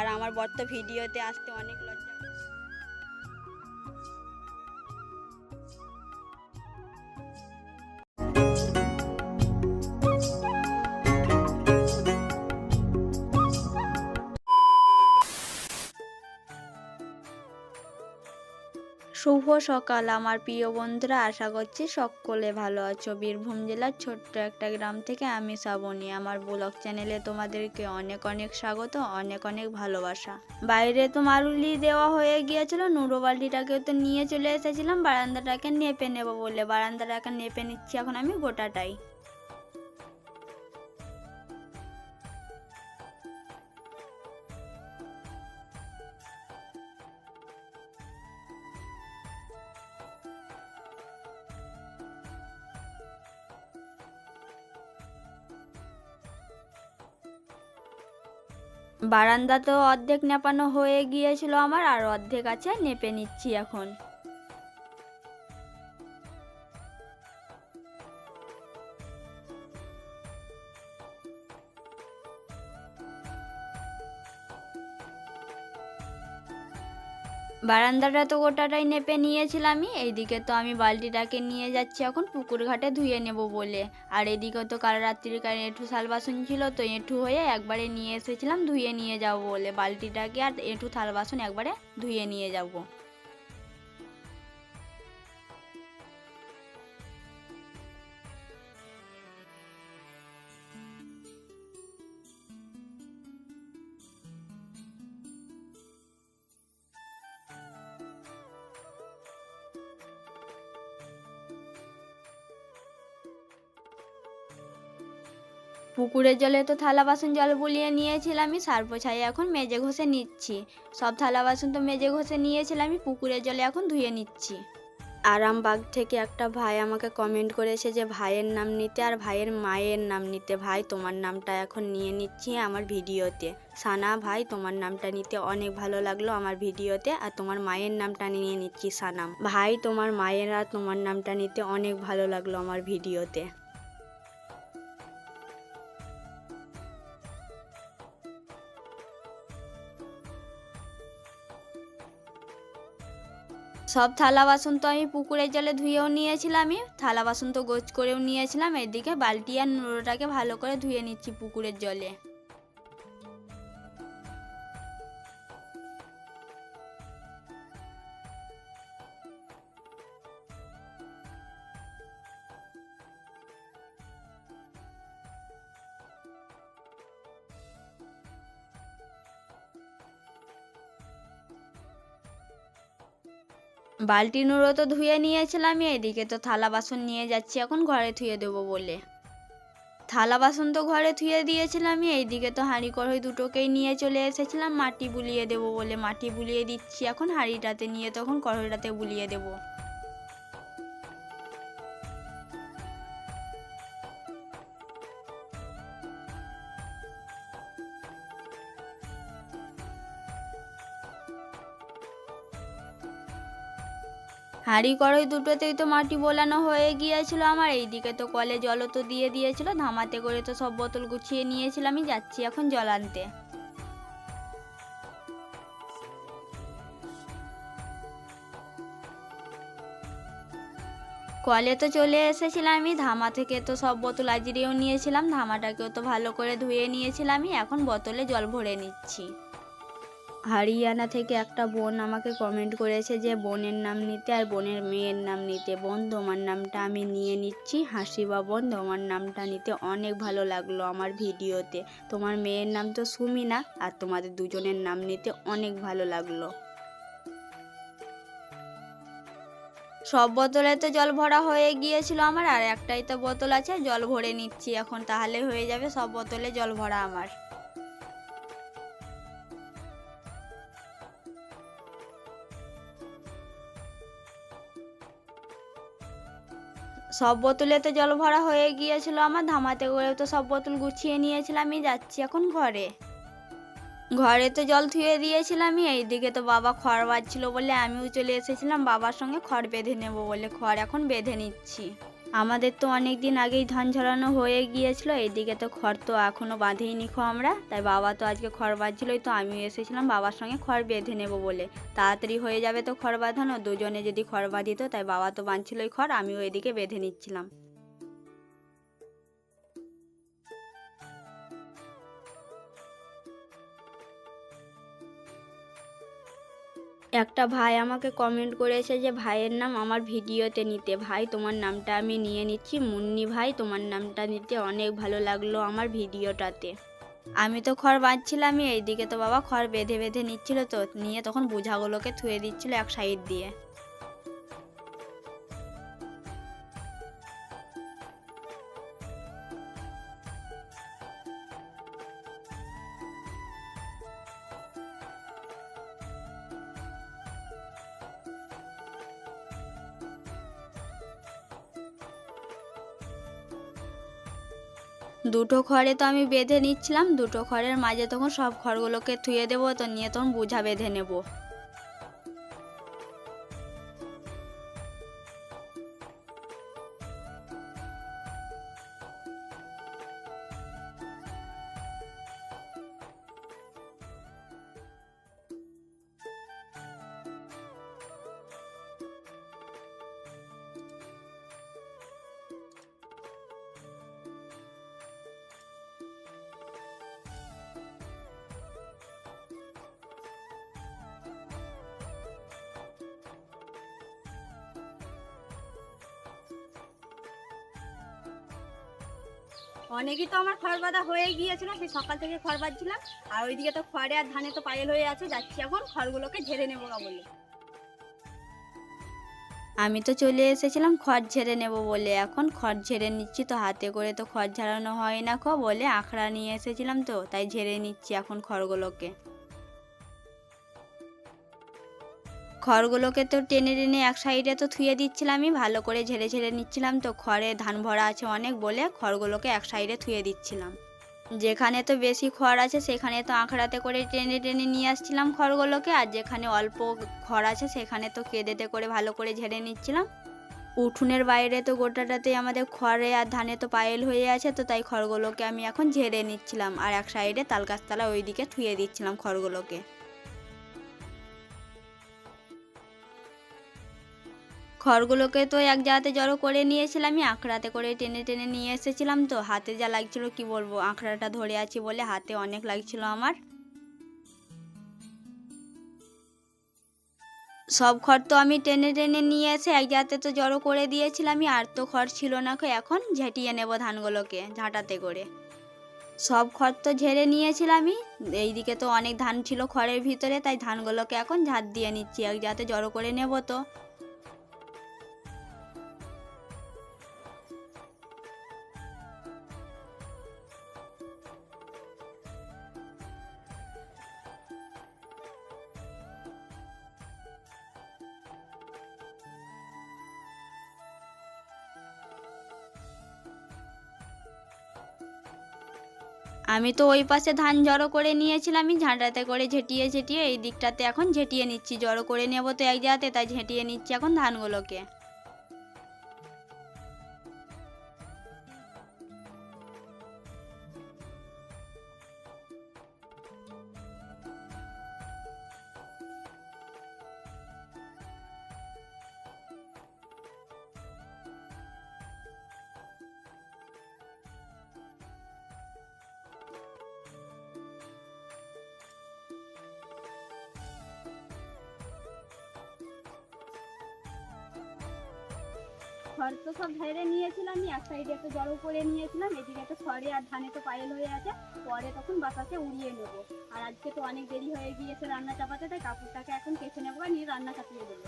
আর আমার বর তো ভিডিওতে আসতে অনেক লজ্জা শুভ সকাল, আমার প্রিয় বন্ধুরা। আশা করছি সকলে ভালো আছো। বীরভূম জেলার ছোট্ট একটা গ্রাম থেকে আমি শ্রাবণী। আমার ব্লগ চ্যানেলে তোমাদেরকে অনেক অনেক স্বাগত, অনেক অনেক ভালোবাসা। বাইরে তো মারুলি দেওয়া হয়ে গিয়েছিল, নুরো বালতিটাকে তো নিয়ে চলে এসেছিলাম। বারান্দাটাকে নেপে নেব বলে, বারান্দাটাকে নেপে নিচ্ছি এখন আমি গোটাটাই। বারান্দা তো অর্ধেক নেপানো হয়ে গিয়েছিল আমার আর অর্ধেক আছে নেপে নিচ্ছি এখন। বারান্দাটা তো গোটাটাই নেপে নিয়েছিলামই, এইদিকে তো আমি বালতিটাকে নিয়ে যাচ্ছি এখন, পুকুর ঘাটে ধুয়ে নেব বলে। আর এদিকে তো কাল রাত্রির এঁঠু থাল বাসন ছিল, তো এঁঠু হয়ে একবারে নিয়ে এসেছিলাম, ধুয়ে নিয়ে যাব বলে। বালতিটাকে আর এঁঠু থাল বাসন একবারে ধুয়ে নিয়ে যাব। পুকুরের জলে তো থালা বাসন জল বুলিয়ে নিয়েছিলামই সার পোছাই এখন মেজে ঘষে নিচ্ছি। সব থালা বাসন তো মেজে ঘষে নিয়েছিলামই পুকুরের জলে এখন ধুয়ে নিচ্ছি। আরামবাগ থেকে একটা ভাই আমাকে কমেন্ট করেছে যে, ভাইয়ের নাম নিতে আর ভাইয়ের মায়ের নাম নিতে, ভাই তোমার নামটা এখন নিয়ে নিচ্ছি আমার ভিডিওতে। সানা, ভাই তোমার নামটা নিতে অনেক ভালো লাগল আমার ভিডিওতে আর তোমার মায়ের নামটা নিয়ে নিচ্ছি সানাম ভাই তোমার মায়ের আর তোমার নামটা নিতে অনেক ভালো লাগল আমার ভিডিওতে। সব থালা বাসন তো আমি পুকুরের জলে ধুয়েও নিয়েছিলামই থালা বাসন তো গোছ করেও নিয়েছিলাম, এদিকে বালতি আর নুড়োটাকে ভালো করে ধুয়ে নিচ্ছি পুকুরের জলে। বালতি নুড়ো তো ধুয়ে নিয়েছিলাম এদিকে তো থালা বাসন নিয়ে যাচ্ছি, এখন ঘরে ধুয়ে দেবো বলে। থালা বাসন তো ঘরে ধুয়ে দিয়েছিলাম এইদিকে তো হাঁড়ি কড়াই দুটোকেই নিয়ে চলে এসেছিলাম, মাটি বুলিয়ে দেবো বলে মাটি বুলিয়ে দিচ্ছি, এখন হাঁড়িটাতে নিয়ে তখন কড়াইটাতে বুলিয়ে দেবো। হাঁড়ি কড়াই দুটোতেই তো মাটি বোলানো হয়ে গিয়েছিল আমার। এইদিকে তো কলে জলও তো দিয়ে দিয়েছিল, ধামাতে করে তো সব বোতল গুছিয়ে নিয়েছিলাম আমি যাচ্ছি এখন জল আনতে। কলে তো চলে এসেছিলাম আমি, ধামা থেকে তো সব বোতল আজরিয়েও নিয়েছিলাম, ধামাটাকেও তো ভালো করে ধুয়ে নিয়েছিলাম আমি, এখন বোতলে জল ভরে নিচ্ছি। হরিয়ানা থেকে একটা বোন আমাকে কমেন্ট করেছে যে, বোনের নাম নিতে আর বোনের মেয়ের নাম নিতে। বোন, তোমার নামটা আমি নিয়ে নিচ্ছি। হাসিবা বোন, তোমার নামটা নিতে। অনেক ভালো লাগল আমার ভিডিওতে। তোমার মেয়ের নাম তো সুমিনা আর তোমাদের দুজনের নাম নিতে অনেক ভালো লাগল। সব বোতলে তো জল ভরা হয়ে গিয়েছিল আমার, আর একটাই তো বোতল আছে, জল ভরে নিচ্ছি এখন, তাহলে হয়ে যাবে সব বোতলে জল ভরা আমার। সব বোতলে তো জল ভরা হয়ে গিয়েছিল আমার, ধামাতে করে তো সব বোতল গুছিয়ে নিয়েছিলামই যাচ্ছি এখন ঘরে। ঘরে তো জল ধুয়ে দিয়েছিলামই এইদিকে তো বাবা খড় বাজছিল বলে আমিও চলে এসেছিলাম, বাবার সঙ্গে খড় বেঁধে নেব বলে খড় এখন বেঁধে নিচ্ছি। আমাদের তো অনেক দিন আগেই ধান ঝরানো হয়ে গিয়েছিল এইদিকে তো খড় তো এখনও বাঁধেইনি নিখো আমরা। তাই বাবা তো আজকে খড় বাঁধছিলোই, তো আমিও এসেছিলাম বাবার সঙ্গে খড় বেঁধে নেব বলে। তাড়াতাড়ি হয়ে যাবে তো খড় বাঁধানো, দুজনে যদি খড় বাঁধিত তাই বাবা তো বাঁধছিলই খড়, আমিও এদিকে বেঁধে নিচ্ছিলাম। একটা ভাই আমাকে কমেন্ট করেছে যে, ভাইয়ের নাম আমার ভিডিওতে নিতে। ভাই, তোমার নামটা আমি নিয়ে নিচ্ছি। মুন্নি ভাই, তোমার নামটা নিতে অনেক ভালো লাগল আমার ভিডিওটাতে। আমি তো খড় বাঁধছিলাম এইদিকে তো বাবা খড় বেঁধে বেঁধে নিচ্ছিল তো, নিয়ে তখন বোঝাগুলোকে থুয়ে দিচ্ছিল এক সাইড দিয়ে। দুটো খড়ে তো আমি বেঁধে নিচ্ছিলাম, দুটো খড়ের মাঝে তখন সব খড়গুলোকে থুয়ে দেবো, তো নিয়ে তখন বোঝা বেঁধে নেব। অনেকই তো আমার খড় বাঁধা হয়ে গিয়েছিল সেই সকাল থেকে খড় বাঁধছিলাম। আর ওইদিকে তো খড়ে আর ধানে তো পায়েল হয়ে আছে, যাচ্ছি এখন। খড়গুলোকে ঝেড়ে নেব না বলে। আমি তো চলে এসেছিলাম, খড় ঝেড়ে নেব বলে। এখন খড় ঝেড়ে নিচ্ছি তো, হাতে করে তো খড় ঝাড়ানো হয় না খো বলে। আখড়া নিয়ে এসেছিলাম তো, তাই ঝেড়ে নিচ্ছি এখন খড়গুলোকে। খড়গুলোকে তো টেনে টেনে এক সাইডে তো থুয়ে দিচ্ছিলামই, ভালো করে ঝেড়ে ঝেড়ে নিচ্ছিলাম। তো খড়ে ধান ভরা আছে অনেক বলে খড়গুলোকে এক সাইডে থুয়ে দিচ্ছিলাম। যেখানে তো বেশি খড় আছে, সেখানে তো আঁকড়াতে করে টেনে টেনে নিয়ে আসছিলাম খড়গুলোকে। আর যেখানে অল্প খড় আছে, সেখানে তো কেঁদেতে করে ভালো করে ঝেড়ে নিচ্ছিলাম। উঠোনের বাইরে তো গোটাটাতেই আমাদের খড়ে আর ধানে তো পায়েল হয়ে আছে, তো তাই খড়গুলোকে আমি এখন ঝেড়ে নিচ্ছিলাম। আর এক সাইডে তালগাছতলা ওইদিকে থুয়ে দিচ্ছিলাম খড়গুলোকে। খড়গুলোকে তো এক জায়গাতে জড়ো করে নিয়েছিলাম, আমি আঁকড়াতে করে টেনে টেনে নিয়ে এসেছিলাম তো, হাতে যা লাগছিল কি বলব আঁকড়াটা ধরে আছি বলে হাতে অনেক লাগছিল আমার। সব খড় তো আমি টেনে টেনে নিয়ে এসে এক জায়গাতে তো জড়ো করে দিয়েছিলাম আমি আর তো খড় ছিল না এখন ঝেঁটিয়ে নেব ধানগুলোকে ঝাঁটাতে করে। সব খড় তো ঝেড়ে নিয়েছিলাম আমি এইদিকে তো অনেক ধান ছিল খড়ের ভিতরে, তাই ধানগুলোকে এখন ঝাঁট দিয়ে নিচ্ছি, এক জায়গাতে জড়ো করে নেব তো। আমি তো ওই পাশে ধান জড়ো করে নিয়েছিলাম, আমি ঝাঁটাতে করে ঝেঁটিয়ে ঝেঁটিয়ে এই দিকটাতে এখন ঝেঁটিয়ে নিচ্ছি। জড়ো করে নেব তো এক জায়গাতে, তাই ঝেঁটিয়ে নিচ্ছি এখন ধানগুলোকে। খড় তো সব ঝেড়ে নিয়েছিলাম এক সাইডে একটা জড়ো করে নিয়েছিলাম, এদিকে তো খড়ে আর ধানে তো পায়েল হয়ে আছে, পরে তখন বাতাসে উড়িয়ে নেব। আর আজকে তো অনেক দেরি হয়ে গিয়েছে রান্না চাপাতে, তাই কাপড়টাকে এখন কেছে নেব আর নিয়ে রান্না চাপিয়ে দেবো।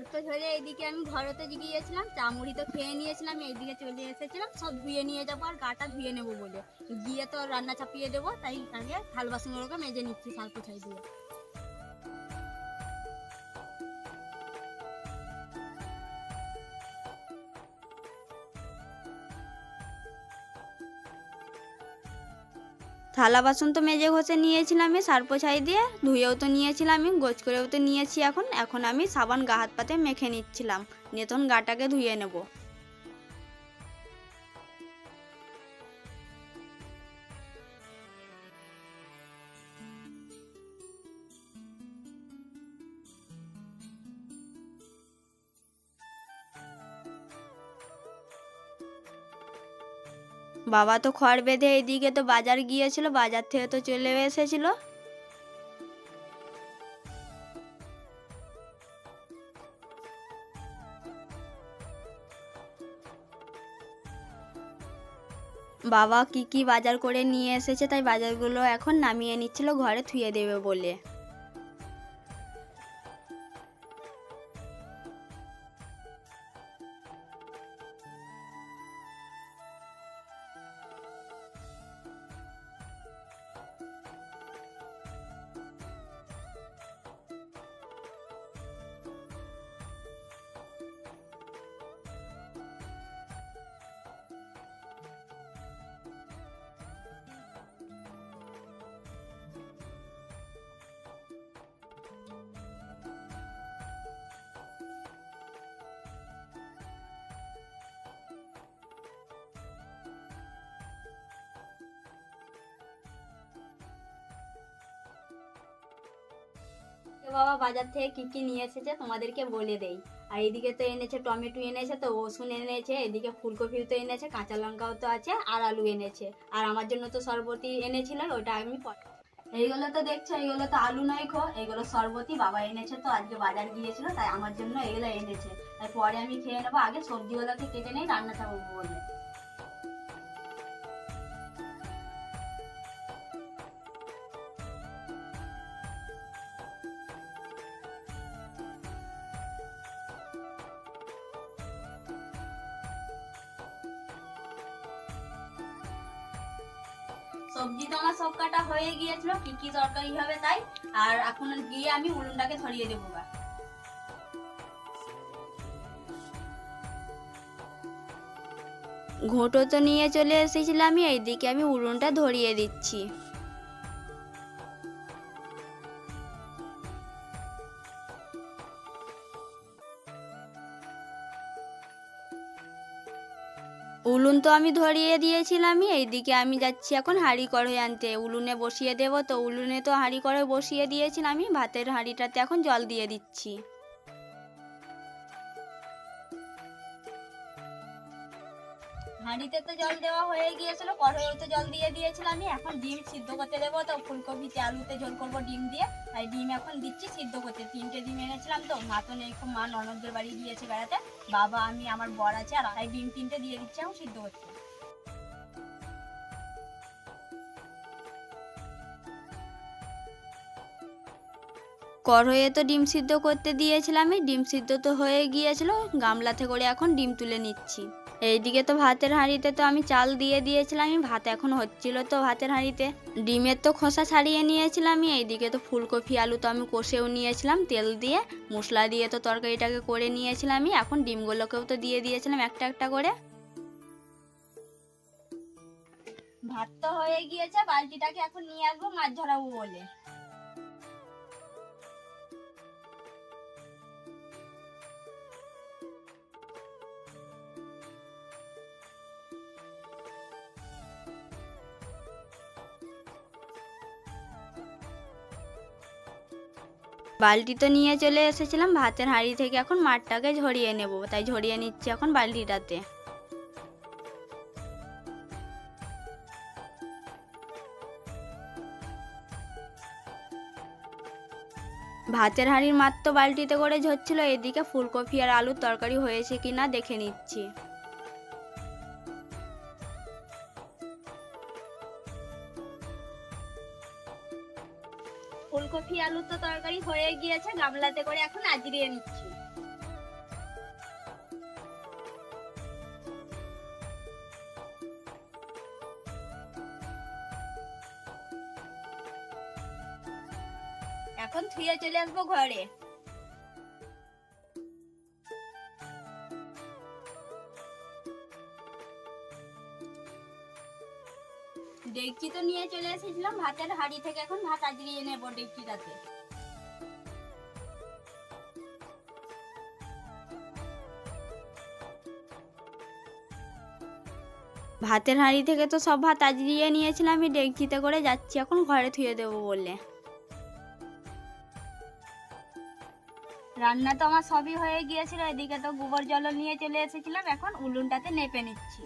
খড় তো ধরে এইদিকে আমি ঘরেতে গিয়েছিলাম, চামড়ি তো খেয়ে নিয়েছিলাম এইদিকে চলে এসেছিলাম, সব ধুয়ে নিয়ে যাব আর গাটা ধুয়ে নেব বলে। গিয়ে তো রান্না চাপিয়ে দেবো, তাই তাকে থাল বাসনগুলোকে মেজে নিচ্ছি সার পোছাই দিয়ে। থালা বাসন তো মেজে ঘষে নিয়েছিলাম আমি সার্পো ছাই দিয়ে। ধুয়েও তো নিয়েছিলাম আমি, গোছ করেও তো নিয়েছি এখন। এখন আমি সাবান গা হাত পাতে মেখে নিচ্ছিলাম। নিয়ে তখন গাটাকে ধুয়ে নেব। বাবা তো খড় বেঁধে এইদিকে তো বাজার গিয়েছিল, বাজার থেকে তো চলে এসেছিল। বাবা কি কি বাজার করে নিয়ে এসেছে, তাই বাজারগুলো এখন নামিয়ে নিচ্ছিল, ঘরে থুয়ে দেবে বলে। তো বাবা বাজার থেকে কি কি নিয়ে এসেছে তোমাদেরকে বলে দেই। আর এইদিকে তো এনেছে টমেটো এনেছে, তো রসুন এনেছে, এদিকে ফুলকপিও তো এনেছে, কাঁচা লঙ্কাও তো আছে, আর আলু এনেছে। আর আমার জন্য তো সরবতি এনেছিল, ওটা আমি এইগুলো তো দেখছ, এইগুলো তো আলু নয় খো এগুলো সরবতি বাবা এনেছে তো, আজকে বাজার গিয়েছিল, তাই আমার জন্য এগুলো এনেছে। তাই পরে আমি খেয়ে নেব, আগে সবজিগুলোকে কেটে নেই রান্নাটা বলে। সবজি তো আমার সব কাটা হয়ে গিয়েছিল, কি কি তরকারি হবে তাই, আর এখন গিয়ে আমি উলুনটাকে ধরিয়ে দেবো বা। ঘোঁটো তো নিয়ে চলে এসেছিলাম আমি এইদিকে আমি উলুনটা ধরিয়ে দিচ্ছি। তো আমি ধরিয়ে দিয়েছিলামই, এইদিকে আমি যাচ্ছি এখন হাঁড়ি কড়াই আনতে। উলুনে বসিয়ে দেবো তো উলুনে তো হাঁড়ি কড়াই বসিয়ে দিয়েছিলাম আমি ভাতের হাঁড়িটাতে এখন জল দিয়ে দিচ্ছি। হাঁড়িতে তো জল দেওয়া হয়ে গিয়েছিল কড়াইও তো জল দিয়ে দিয়েছিলাম আমি। এখন ডিম সিদ্ধ করতে দেবো তো, ফুলকপিতে আলুতে ঝোল করব ডিম দিয়ে। তাই ডিম এখন দিচ্ছি সিদ্ধ করতে। তিনটে ডিম এনেছিলাম তো, মা তো নেই মা ননদদের বাড়ি গিয়েছে বেড়াতে। বাবা, আমি, আমার বর আছে, আর তাই ডিম তিনটে দিয়ে দিচ্ছি, এখন সিদ্ধ করতে কড়াইয়ে তো ডিম সিদ্ধ করতে দিয়েছিলাম ডিম সিদ্ধ তো হয়ে গিয়েছিল, গামলাতে করে এখন ডিম তুলে নিচ্ছি। এইদিকে তো ভাতের হাঁড়িতে তো আমি চাল দিয়ে দিয়েছিলাম আমি ভাত এখন হচ্ছিল তো ভাতের হাঁড়িতে। ডিমের তো খোসা ছাড়িয়ে নিয়েছিলাম এইদিকে তো ফুলকপি, আলু তো আমি কষেও নিয়েছিলাম, তেল দিয়ে মশলা দিয়ে তো তরকারিটাকে করে নিয়েছিলাম এখন ডিমগুলোকেও তো দিয়ে দিয়েছিলাম একটা একটা করে। ভাত তো হয়ে গিয়েছে, বালতিটাকে এখন নিয়ে আসব মাছ ধরাবো বলে। বালতি তো নিয়ে চলে এসেছিলাম, ভাতের হাঁড়ি থেকে এখন মাঠটাকে ঝরিয়ে নেব, তাই ঝরিয়ে নিচ্ছি এখন বালতিটাতে। ভাতের হাঁড়ির মাত্র বালতিতে করে ঝরছিল, এদিকে ফুলকপি আর আলুর তরকারি হয়েছে কিনা দেখে নিচ্ছি। হয়ে গিয়েছে, গামলাতে করে এখন আজরিয়ে নিচ্ছি। এখন থুয়ে চলে আসব ঘরে। ডেকচি তো নিয়ে চলে এসেছিলাম, ভাতের হাঁড়ি থেকে এখন ভাত আজরিয়ে নেব ডেকচিটাতে। ভাতের হাঁড়ি থেকে তো সব ভাত আজরিয়ে নিয়েছিলাম, আমি ডেকচিতে করে যাচ্ছি, এখন ঘরে থুয়ে দেবো বলে। রান্না তো আমার সবই হয়ে গিয়েছিল, এদিকে তো গোবর জল নিয়ে চলে এসেছিলাম, এখন উলুনটাতে নেপে নিচ্ছি।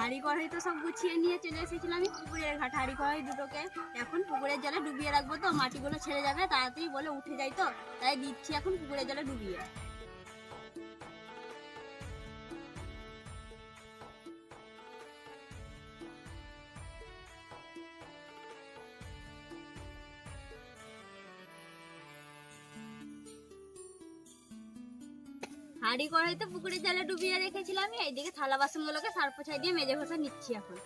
হাঁড়ি কড়াই তো সব গুছিয়ে নিয়ে চলে এসেছিলাম আমি পুকুরের ঘাট হাড়ি কড়াই দুটোকে। এখন পুকুরের জলে ডুবিয়ে রাখব তো, মাটিগুলো ছেড়ে যাবে, তাড়াতাড়ি বলে উঠে যাই তো। তাই দিচ্ছি এখন পুকুরের জলে ডুবিয়ে। হাঁড়ি কড়াইতে পুকুরের জলে ডুবিয়ে রেখেছিলাম, এইদিকে থালা বাসনগুলোকে সার পোছাই দিয়ে মেজে ঘষে নিচ্ছি এখন।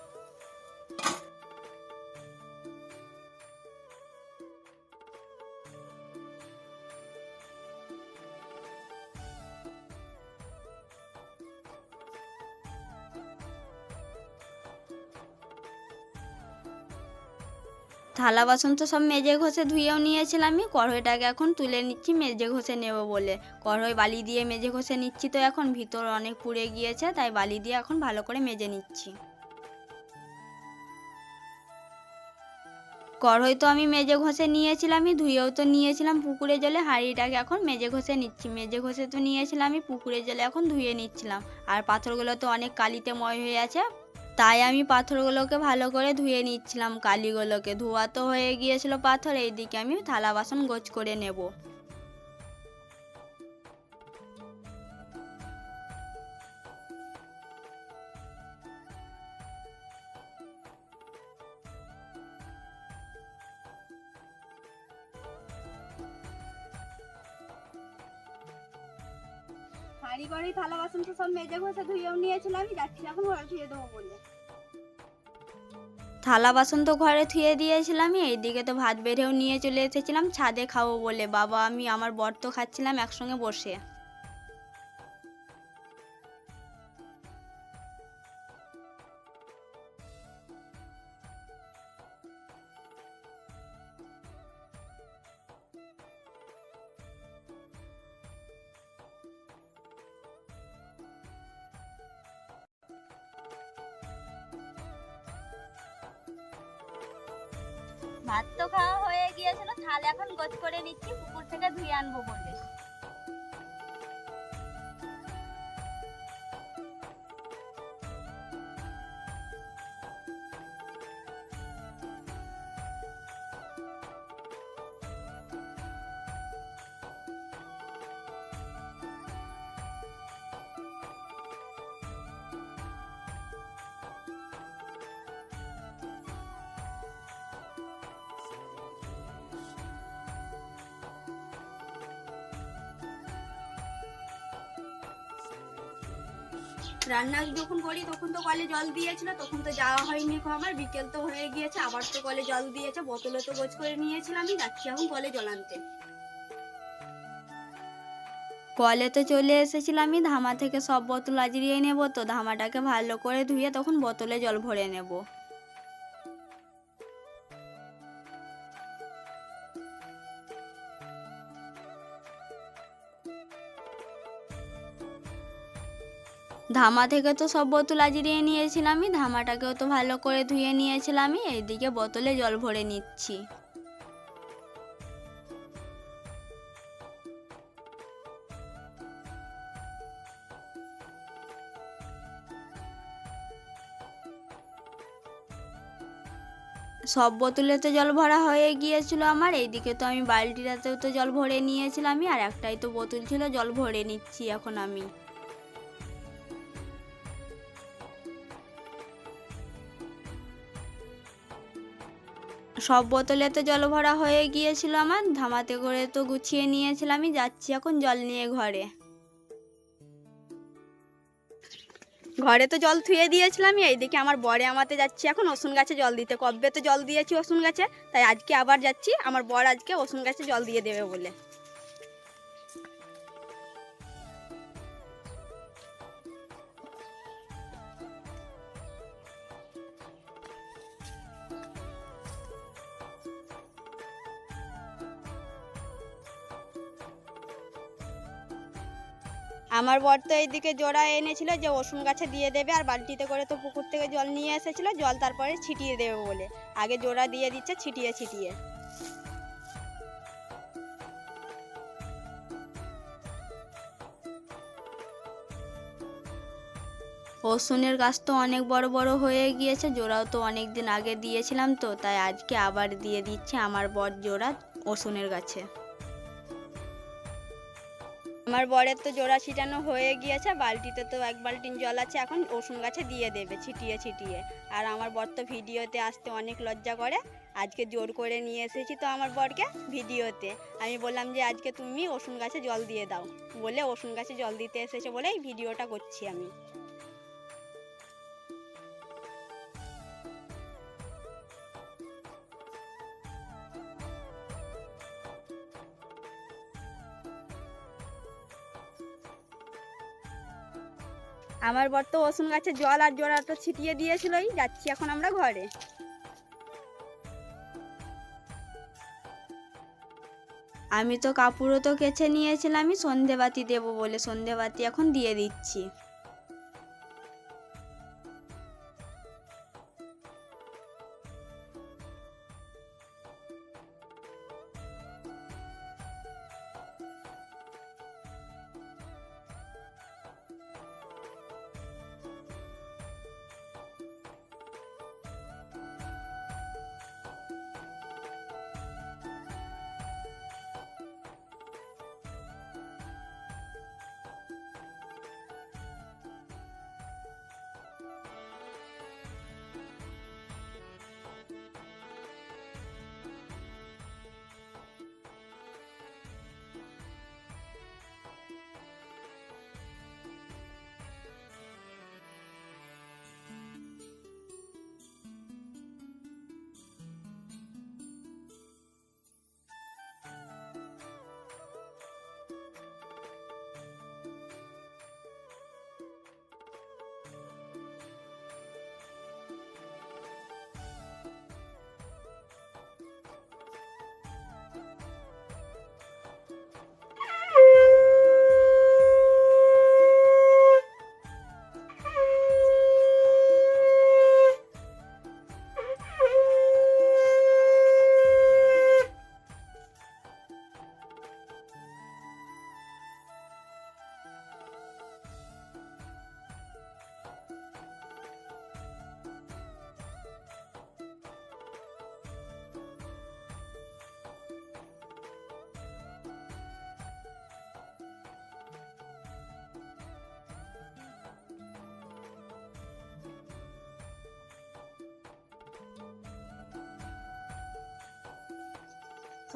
থালা বাসন তো সব মেজে ঘষে ধুয়েও নিয়েছিলাম কড়াইটাকে এখন তুলে নিচ্ছি, মেজে ঘষে নেব বলে। কড়াই বালি দিয়ে মেজে ঘষে নিচ্ছি তো এখন, ভিতর অনেক পুড়ে গিয়েছে, তাই বালি দিয়ে এখন ভালো করে মেজে নিচ্ছি। কড়াই তো আমি মেজে ঘষে নিয়েছিলাম, আমি ধুয়েও তো নিয়েছিলাম পুকুরে জলে, হাঁড়িটাকে এখন মেজে ঘষে নিচ্ছি। মেজে ঘষে তো নিয়েছিলাম আমি, পুকুরে জলে এখন ধুয়ে নিচ্ছিলাম। আর পাথরগুলো তো অনেক কালিতে ময় হয়ে আছে তাই আমি পাথরগুলোকে ভালো করে ধুয়ে নিচ্ছিলাম, কালিগুলোকে। ধোয়া তো হয়ে গিয়েছিল পাথর, এইদিকে আমি থালা বাসন গোছ করে নেব। ধুয়ে থালা বাসন তো ঘরে থুয়ে দিয়েছিলাম এই এইদিকে তো ভাত বেড়েও নিয়ে চলে এসেছিলাম, ছাদে খাব বলে। বাবা, আমি আমার বর তো খাচ্ছিলাম একসঙ্গে বসে। ভাত তো খাওয়া হয়ে গিয়েছিল থাল এখন গোছ করে নিচ্ছি, পুকুর থেকে ধুয়ে আনব বলে। রান্না যখন করি, তখন তো কলে জল দিয়েছিল, তখন তো যাওয়া হয়নি আমার বিকেল তো হয়ে গিয়েছে, আবার তো কলে জল দিয়েছে, বোতলে তো গোছ করে নিয়েছিলাম আমি, যাচ্ছি এখন কলে জল আনতে। কলে তো চলে এসেছিলাম আমি, ধামা থেকে সব বোতল আজরিয়ে নেব তো, ধামাটাকে ভালো করে ধুয়ে তখন বোতলে জল ভরে নেব। ধামা থেকে তো সব বোতল আজরিয়ে নিয়েছিলাম আমি ধামাটাকেও তো ভালো করে ধুয়ে নিয়েছিলাম আমি এইদিকে বোতলে জল ভরে নিচ্ছি। সব বোতলে তো জল ভরা হয়ে গিয়েছিল আমার, এইদিকে তো আমি বালতিটাতেও তো জল ভরে নিয়েছিলাম আর একটাই তো বোতল ছিল, জল ভরে নিচ্ছি এখন আমি। সব বোতলে তো জল ভরা হয়ে গিয়েছিল আমার। ধামাতে করে তো গুছিয়ে নিয়েছিলাম আমি, যাচ্ছি এখন জল নিয়ে ঘরে। ঘরে তো জল থুয়ে দিয়েছিলাম এই এইদিকে আমার বরে আমাতে যাচ্ছি এখন ওসুন গাছে জল দিতে। কবে তো জল দিয়েছি ওসুন গাছে, তাই আজকে আবার যাচ্ছি, আমার বর আজকে ওসুন গাছে জল দিয়ে দেবে বলে। আমার বর তো এইদিকে জোড়া এনেছিল যে ওষুন গাছে দিয়ে দেবে, আর বালতিতে করে তো পুকুর থেকে জল নিয়ে এসেছিল, জল তারপরে ছিটিয়ে দেবে বলে। আগে জোড়া দিয়ে দিচ্ছে, ছিটিয়ে ছিটিয়ে। রসুনের গাছ তো অনেক বড় বড় হয়ে গিয়েছে, জোড়াও তো অনেক দিন আগে দিয়েছিলাম তো, তাই আজকে আবার দিয়ে দিচ্ছে আমার বর জোড়া রসুনের গাছে। আমার বরের তো জোড়া ছিটানো হয়ে গিয়েছে, বালতিতে তো এক বালতিন জল আছে, এখন রসুন গাছে দিয়ে দেবে ছিটিয়ে ছিটিয়ে। আর আমার বর তো ভিডিওতে আসতে অনেক লজ্জা করে, আজকে জোর করে নিয়ে এসেছি তো আমার বরকে ভিডিওতে। আমি বললাম যে, আজকে তুমি রসুন গাছে জল দিয়ে দাও। বলে রসুন গাছে জল দিতে এসেছে বলেই ভিডিওটা করছি আমি। আমার বর তো রসুন গাছে জল আর জোড়াটা ছিটিয়ে দিয়েছিলই, যাচ্ছি এখন আমরা ঘরে। আমি তো কাপড়ও তো কেছে নিয়েছিলাম, আমি সন্ধেবাতি দেবো বলে সন্ধেবাতি এখন দিয়ে দিচ্ছি।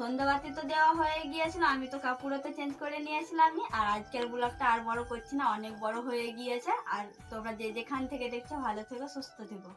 সন্ধ্যাবাতি তো দেওয়া হয়ে গিয়েছিল, আমি তো কাপড়ও তো চেঞ্জ করে নিয়েছিলাম আর আজকের ব্লগটা আর বড় করছি না, অনেক বড় হয়ে গিয়েছে। আর তোমরা যে যেখান থেকে দেখছ, ভালো থেকো, সুস্থ থেকো।